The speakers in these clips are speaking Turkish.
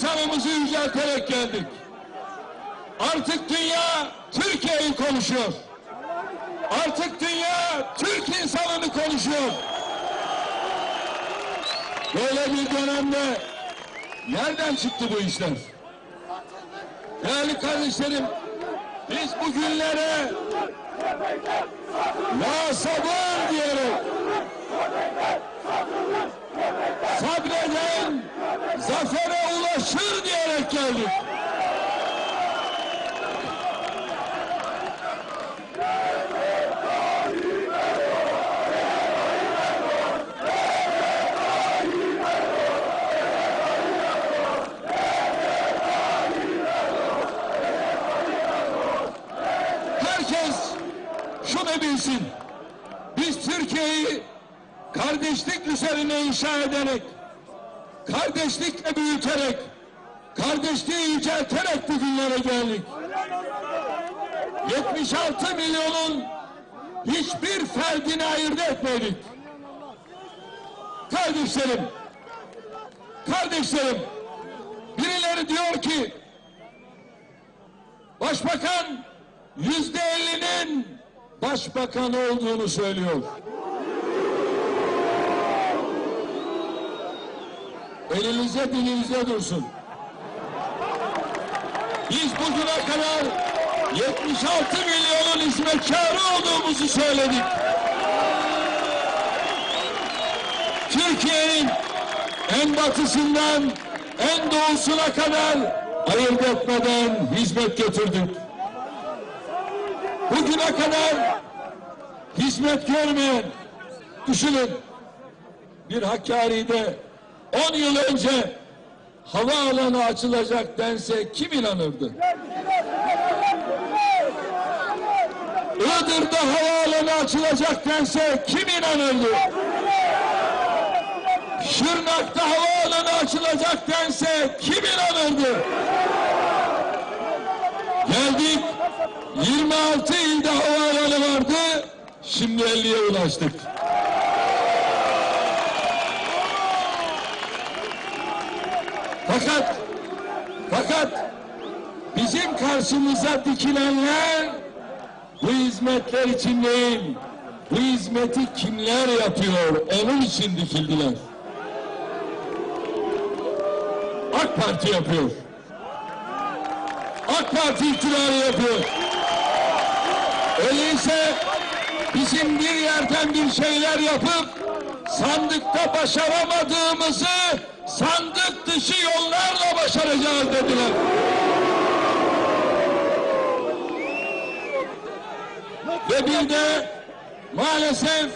insanımızı yücelterek geldik. Artık dünya Türkiye'yi konuşuyor. Artık dünya Türk insanını konuşuyor. Böyle bir dönemde nereden çıktı bu işler? Değerli kardeşlerim, biz bu günlere ya sabır şunu bilsin. Biz Türkiye'yi kardeşlik üzerine inşa ederek, kardeşlikle büyüterek, kardeşliği yücelterek bugünlere geldik. 76 milyonun hiçbir ferdini ayırt etmedik. Kardeşlerim, kardeşlerim, birileri diyor ki, Başbakan yüzde ellinin başbakan olduğunu söylüyor. Elinize dilinizde dursun. Biz bugüne kadar 76 milyonun hizmetkarı olduğumuzu söyledik. Türkiye'nin en batısından en doğusuna kadar ayırt etmeden hizmet getirdik. Bugüne kadar hizmet görmeyen, düşünün bir Hakkari'de 10 yıl önce havaalanı açılacak dense kim inanırdı? Iğdır'da havaalanı açılacak dense kim inanırdı? Şırnak'ta havaalanı açılacak dense kim inanırdı? Geldik 26 ilde havaalanı vardı. Şimdi 50'ye ulaştık. Fakat fakat bizim karşımıza dikilenler bu hizmetler için değil, bu hizmeti kimler yapıyor onun için dikildiler. AK Parti yapıyor. AK Parti iktidarı yapıyor. Öyleyse bizim bir yerden bir şeyler yapıp sandıkta başaramadığımızı sandık dışı yollarla başaracağız dediler. Ve bir de maalesef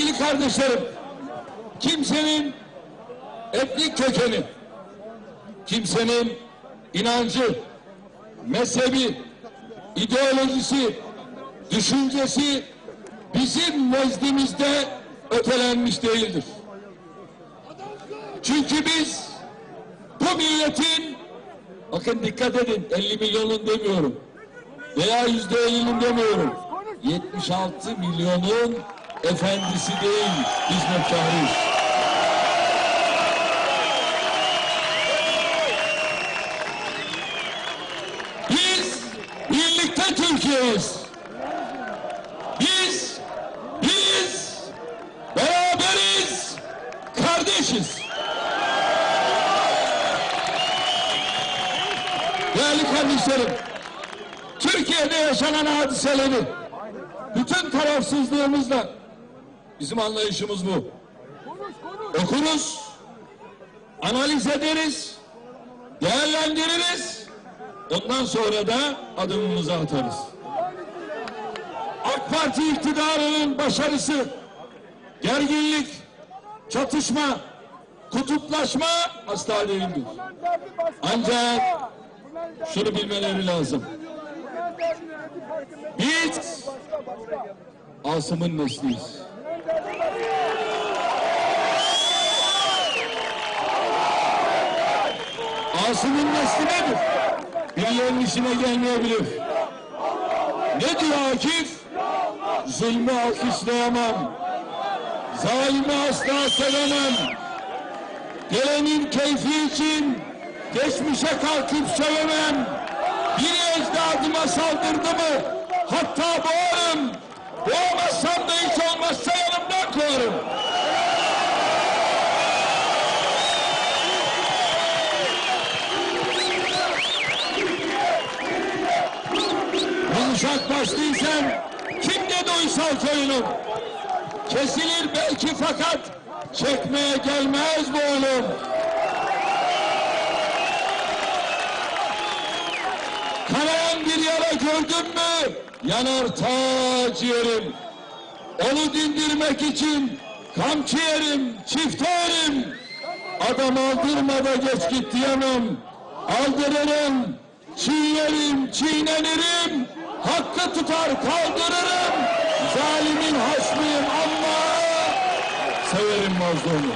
Sevgili kardeşlerim, kimsenin etnik kökeni, kimsenin inancı, mezhebi, ideolojisi, düşüncesi bizim nezdimizde ötelenmiş değildir. Çünkü biz bu milletin, bakın dikkat edin 50 milyonun demiyorum veya yüzde 50'nin demiyorum. 76 milyonun efendisi değil, hizmetkarıyız. Biz birlikte Türkiye'yiz. Biz, biz beraberiz, kardeşiz. Değerli kardeşlerim, Türkiye'de yaşanan hadiseleri bütün tarafsızlığımızla bizim anlayışımız bu. Okuruz, analiz ederiz, değerlendiririz. Ondan sonra da adımımızı atarız. AK Parti iktidarının başarısı gerginlik, çatışma, kutuplaşma asla değildir. Ancak şunu bilmeleri lazım. Biz Asım'ın nesliyiz. Asım'ın nesli nedir? Birilerinin işine gelmeyebilir. Ne diyor Akif? Zulmü alkışlayamam. Zalimi asla sevemem. Gelenin keyfi için geçmişe kalkıp söylemem. Bir ecdadıma saldırdı mı hatta boğarım. Boğamazsam da hiç olmazsa yanımdan kovarım. Konuşak başlıysan kim dedi uysal koyunum? Kesilir belki fakat çekmeye gelmez bu oğlum. Kanayan bir yara gördün mü yanar ta ciğerim. Onu dindirmek için kamçı yerim, çift yerim. Adam aldırma da geç git diyemem. Aldırırım, çiğnerim, çiğnenirim. Hakkı tutar kaldırırım. Zalimin hasmıyım ama severim mazlumu.